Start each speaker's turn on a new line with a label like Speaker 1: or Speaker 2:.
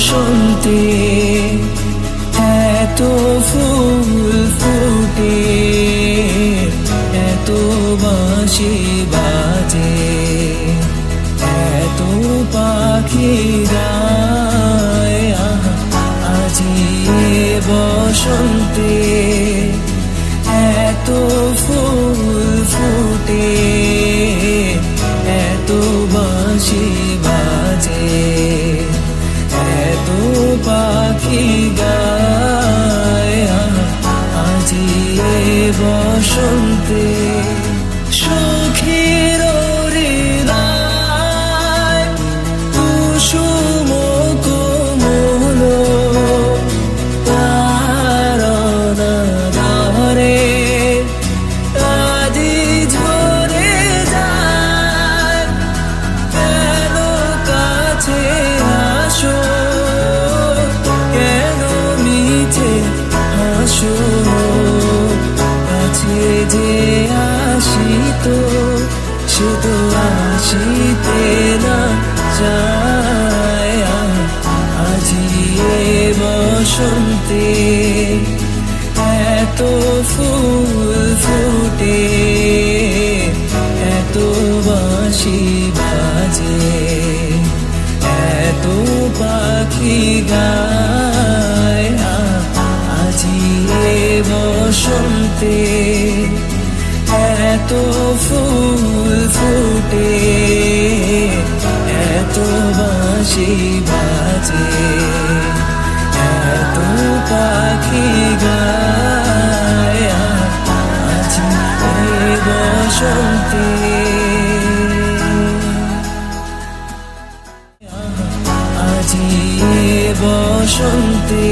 Speaker 1: বসন্তে এত ফুল ফুটে এত বাঁশি বাজে এত পাখি গায় আজি বসন্তে পাখি গায় আজি বসন্তে সুখের আসিত সে তো আসিতে না চায়। আজি এ বসন্তে এত ফুল ফুটে, এত বাঁশি বাজে, এত পাখি গায়। আজি এ বসন্তে এত ফুল ফুটে এত বাঁশি বাজে এত পাখি গায় আজি বসন্তে। আজি বসন্তে